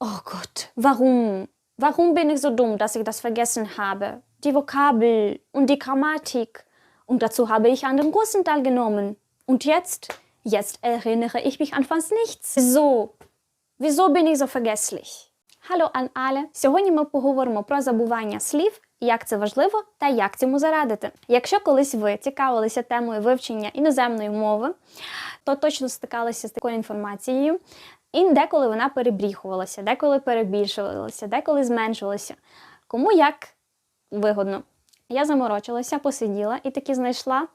Oh Gott, warum? Warum bin ich so dumm, dass ich das vergessen habe? Die Vokabel und die Grammatik. Und dazu habe ich an den Kursen teilgenommen. Und jetzt? Jetzt erinnere ich mich an fast nichts. Wieso? Wieso bin ich so vergesslich? Hallo an alle! Сьогодні ми поговоримо про забування слів, як це важливо та як цьому зарадити. Якщо колись ви цікавилися темою вивчення іноземної мови, то точно стикалися з такою інформацією. І деколи вона перебріхувалася, деколи перебільшувалася, деколи зменшувалася. Кому як вигодно. Я заморочилася, посиділа і таки знайшла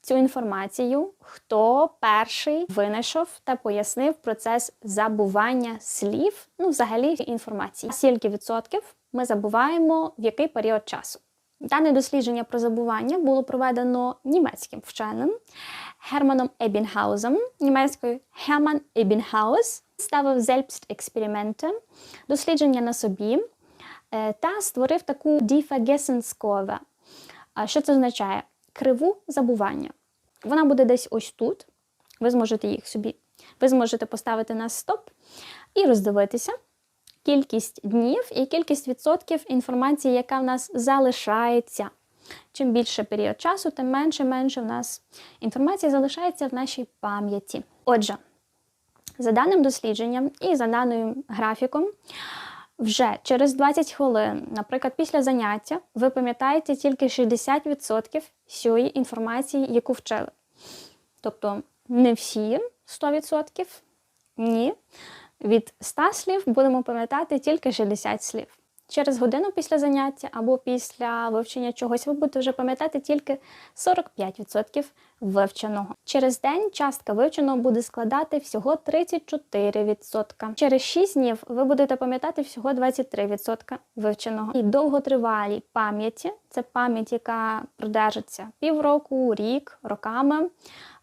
цю інформацію, хто перший винайшов та пояснив процес забування слів, ну, взагалі інформації. Скільки відсотків ми забуваємо в який період часу. Дане дослідження про забування було проведено німецьким вченим Германом Ебінгаузом, німецькою Hermann Ебінгаус, ставив Selbstexperimente, дослідження на собі е, та створив таку. А Що це означає? Криву забування. Вона буде десь ось тут. Ви зможете їх собі, ви зможете поставити на стоп і роздивитися кількість днів і кількість відсотків інформації, яка в нас залишається. Чим більше період часу, тим менше менше в нас інформації залишається в нашій пам'яті. Отже, за даним дослідженням і за даним графіком, вже через 20 хвилин, наприклад, після заняття, ви пам'ятаєте тільки 60% всієї інформації, яку вчили. Тобто не всі 100%, ні. Від 100 слів будемо пам'ятати тільки 60 слів. Через годину після заняття або після вивчення чогось ви будете вже пам'ятати тільки 45% вивченого. Через день частка вивченого буде складати всього 34%. Через 6 днів ви будете пам'ятати всього 23% вивченого. І довготривалій пам'яті це пам'ять, яка продержиться півроку, рік, роками.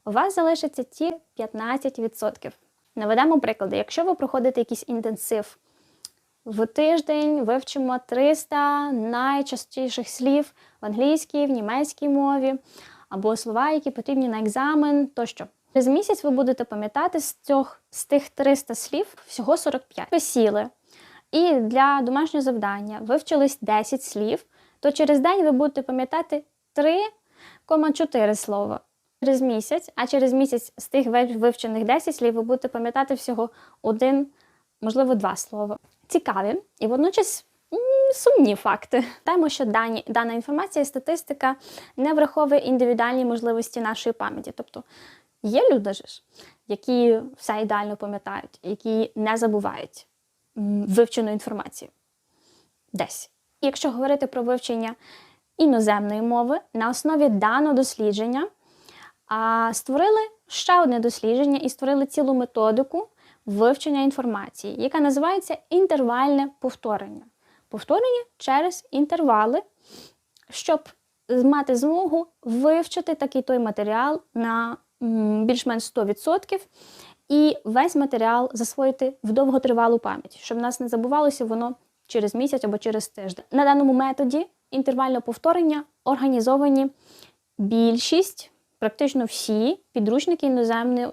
У вас залишиться ті 15%. Наведемо приклади. Якщо ви проходите якийсь інтенсив в тиждень, вивчимо 300 найчастіших слів в англійській, в німецькій мові, або слова, які потрібні на екзамен тощо. Через місяць ви будете пам'ятати з цих, з тих 300 слів всього 45. Ви сіли. І для домашнього завдання вивчились 10 слів, то через день ви будете пам'ятати 3,4 слова через місяць, а через місяць з тих вивчених 10 слів ви будете пам'ятати всього один, можливо, два слова. Цікаві і водночас сумні факти. Знаємо, що дані, дана інформація і статистика не враховує індивідуальні можливості нашої пам'яті. Тобто є люди, ж, які все ідеально пам'ятають, які не забувають вивчену інформацію. Десь. Якщо говорити про вивчення іноземної мови, на основі даного дослідження а створили ще одне дослідження і створили цілу методику вивчення інформації, яка називається інтервальне повторення. Повторення через інтервали, щоб мати змогу вивчити такий той матеріал на більш-менш 100%. І весь матеріал засвоїти в довготривалу пам'ять, щоб в нас не забувалося воно через місяць або через тиждень. На даному методі інтервальне повторення організовані більшість практично всі підручники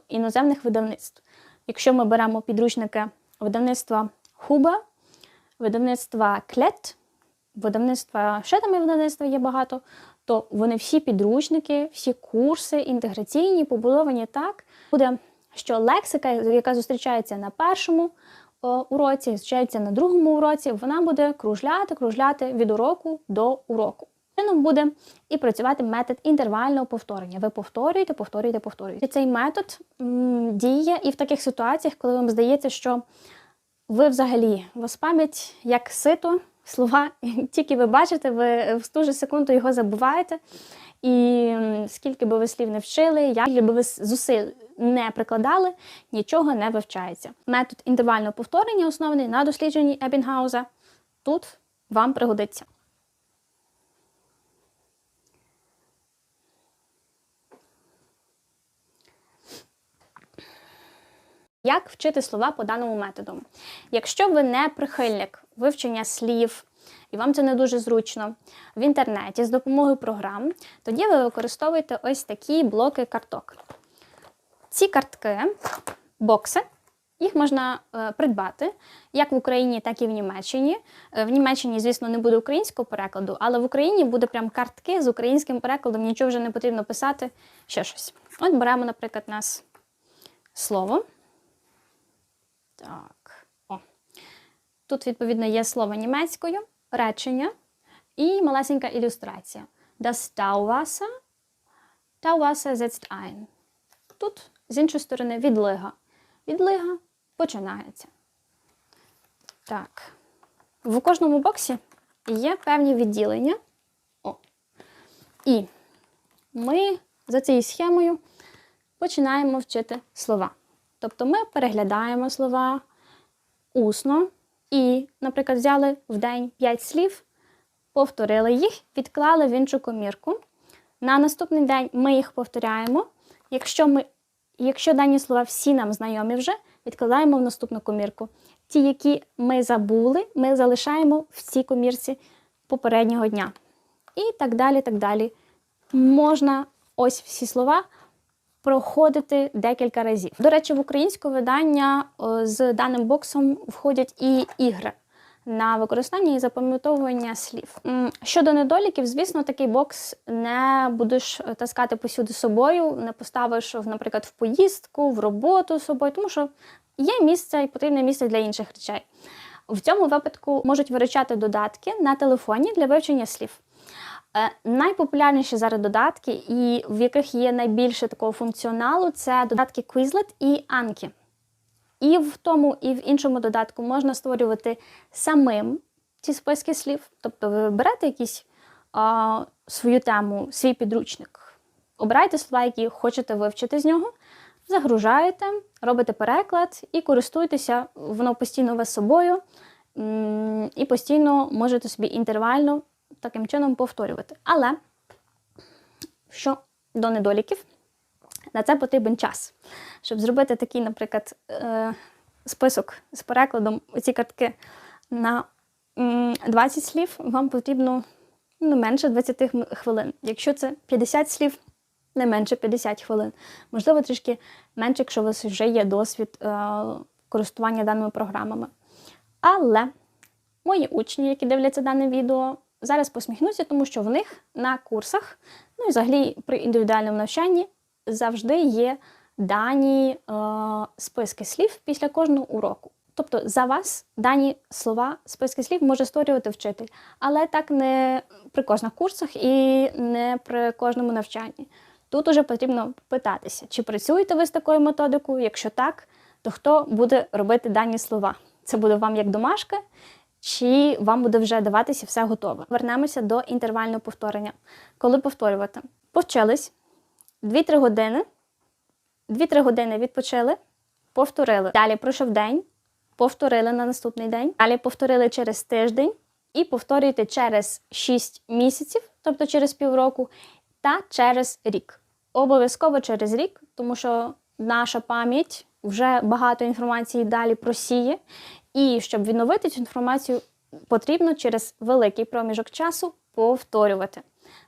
іноземних видавництв. Якщо ми беремо підручники видавництва Хуба, видавництва Клет, видавництва ще там видавництва є багато, то вони всі підручники, всі курси інтеграційні, побудовані так, буде, що лексика, яка зустрічається на першому уроці, зустрічається на другому уроці, вона буде кружляти, кружляти від уроку до уроку. Чином буде і працювати метод інтервального повторення. Ви повторюєте, повторюєте, повторюєте. Цей метод м, діє і в таких ситуаціях, коли вам здається, що ви взагалі вас пам'ять як сито, слова, тільки ви бачите, ви в ту же секунду його забуваєте. І скільки би ви слів не вчили, як би ви зусиль не прикладали, нічого не вивчається. Метод інтервального повторення, оснований на дослідженні Ебінгауза, тут вам пригодиться. Як вчити слова по даному методу? Якщо ви не прихильник вивчення слів, і вам це не дуже зручно в інтернеті з допомогою програм, тоді ви використовуєте ось такі блоки карток. Ці картки, бокси, Їх можна е, придбати як в Україні, так і в Німеччині. Е, В Німеччині, звісно, не буде українського перекладу, але в Україні буде прям картки з українським перекладом, нічого вже не потрібно писати, ще щось. От беремо, наприклад, нас слово. Так. О. Тут, відповідно, є слово німецькою, речення і малесенька ілюстрація. Das Tauwasser, Tauwasser setzt ein. Тут, з іншої сторони, відлига. Відлига починається. Так. В кожному боксі є певні відділення. О. І ми за цією схемою починаємо вчити слова. Тобто ми переглядаємо слова усно і, наприклад, взяли в день 5 слів, повторили їх, відклали в іншу комірку. На наступний день ми їх повторяємо. Якщо, ми, якщо дані слова всі нам знайомі вже, відкладаємо в наступну комірку. Ті, які ми забули, ми залишаємо в цій комірці попереднього дня. І так далі, так далі. Можна ось всі слова проходити декілька разів. До речі, в українське видання з даним боксом входять і ігри на використання і запам'ятовування слів. Щодо недоліків, звісно, такий бокс не будеш е, таскати посюди собою, не поставиш, наприклад, в поїздку, в роботу з собою, тому що є місце і потрібне місце для інших речей. В цьому випадку можуть виручати додатки на телефоні для вивчення слів. Е, Найпопулярніші зараз додатки, і в яких є найбільше такого функціоналу, це додатки Quizlet і Anki. І в тому, і в іншому додатку можна створювати самим ці списки слів. Тобто ви берете якісь свою тему, свій підручник, обирайте слова, які хочете вивчити з нього, загружаєте, робите переклад і користуєтеся, воно постійно вас собою, і постійно можете собі інтервально таким чином повторювати. Але що до недоліків, на це потрібен час. Щоб зробити такий, наприклад, е, список з перекладом ці картки на 20 слів, вам потрібно не менше 20 хвилин. Якщо це 50 слів, не менше 50 хвилин. Можливо, трішки менше, якщо у вас вже є досвід е, користування даними програмами. Але мої учні, які дивляться дане відео, зараз посміхнуться, тому що в них на курсах, ну і взагалі при індивідуальному навчанні завжди є дані е, списки слів після кожного уроку. Тобто за вас дані слова, списки слів може створювати вчитель, але так не при кожних курсах і не при кожному навчанні. Тут уже потрібно питатися, чи працюєте ви з такою методикою? Якщо так, то хто буде робити дані слова? Це буде вам як домашка, чи вам буде вже даватися все готове? Вернемося до інтервального повторення. Коли повторювати? Повчились 2-3 години, 2-3 години відпочили, повторили. Далі пройшов день, повторили на наступний день. Далі повторили через тиждень і повторюєте через 6 місяців, тобто через півроку, та через рік. Обов'язково через рік, тому що наша пам'ять вже багато інформації далі просіє. І щоб відновити цю інформацію, потрібно через великий проміжок часу повторювати.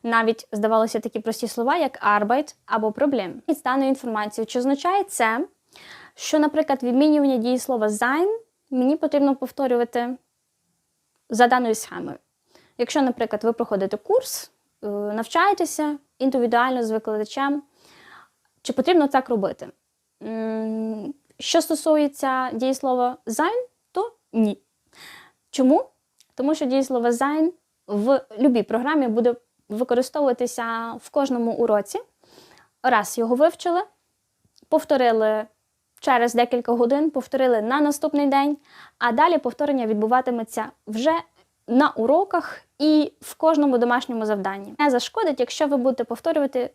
Навіть здавалося такі прості слова, як Arbeit або проблем. І з даною інформацією, чи означає це, що, наприклад, відмінювання дієслова sein мені потрібно повторювати за даною схемою. Якщо, наприклад, ви проходите курс, е, навчаєтеся індивідуально з викладачем, чи потрібно так робити? Що стосується дієслова sein, ні. Чому? Тому що дієслово sein в будь-якій програмі буде використовуватися в кожному уроці. Раз його вивчили, повторили через декілька годин, повторили на наступний день, а далі повторення відбуватиметься вже на уроках і в кожному домашньому завданні. Не зашкодить, якщо ви будете повторювати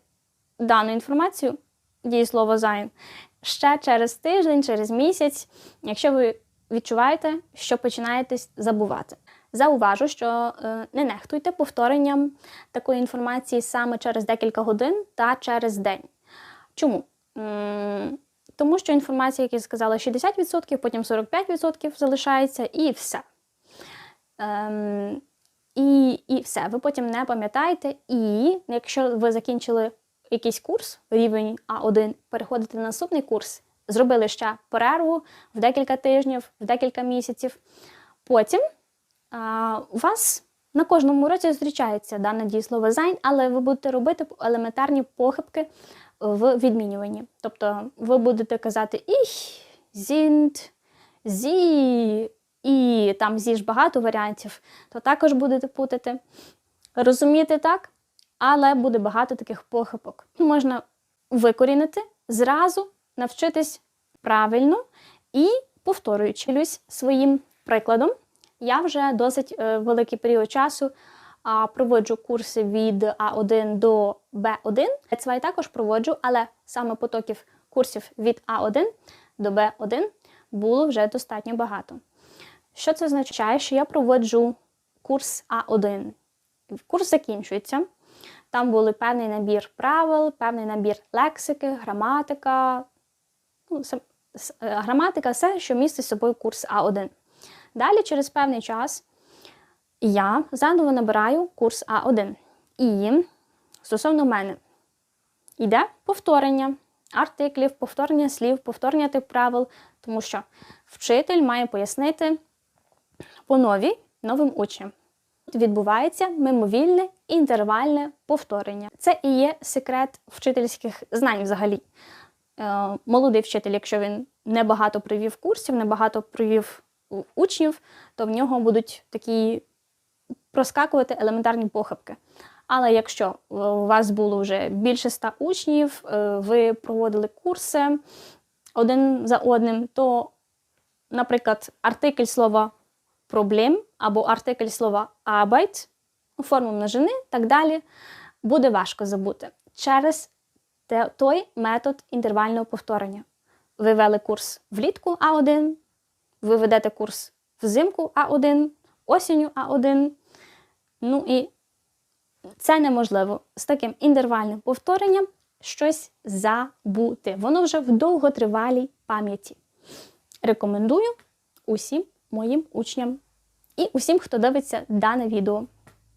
дану інформацію, дієслово sein, ще через тиждень, через місяць, якщо ви відчуваєте, що починаєте забувати. Зауважу, що е, не нехтуйте повторенням такої інформації саме через декілька годин та через день. Чому? Тому що інформація, як я сказала, 60%, потім 45% залишається і все. Ем, і, і все. Ви потім не пам'ятаєте. І якщо ви закінчили якийсь курс, рівень А1, переходите на наступний курс, зробили ще перерву в декілька тижнів, в декілька місяців. Потім а, у вас на кожному уроці зустрічається дане дієслово sein, але ви будете робити елементарні похибки в відмінюванні. Тобто ви будете казати ich, sind, sie, і там зі ж багато варіантів, то також будете путати. Розуміти так, але буде багато таких похибок. Можна викорінити, зразу навчитись правильно і повторюючи Люсь, своїм прикладом. Я вже досить е, великий період часу проводжу курси від А1 до Б1. Це також проводжу, але саме потоків курсів від А1 до Б1 було вже достатньо багато. Що це означає? Що я проводжу курс А1. Курс закінчується. Там були певний набір правил, певний набір лексики, граматика, ну, е, граматика, все, що містить собою курс А1. Далі, через певний час, я заново набираю курс А1. І стосовно мене йде повторення артиклів, повторення слів, повторення тип правил, тому що вчитель має пояснити по новій новим учням. Відбувається мимовільне інтервальне повторення. Це і є секрет вчительських знань взагалі. Е, молодий вчитель, якщо він небагато провів курсів, небагато провів учнів, то в нього будуть такі проскакувати елементарні похибки. Але якщо е, у вас було вже більше ста учнів, е, ви проводили курси один за одним, то, наприклад, артикль слова проблем або артикль слова Arbeit, ну, форму множини, так далі, буде важко забути через той метод інтервального повторення. Ви вели курс влітку А1, ви ведете курс взимку А1, осінню А1. Ну і це неможливо з таким інтервальним повторенням щось забути. Воно вже в довготривалій пам'яті. Рекомендую усім моїм учням і усім, хто дивиться дане відео.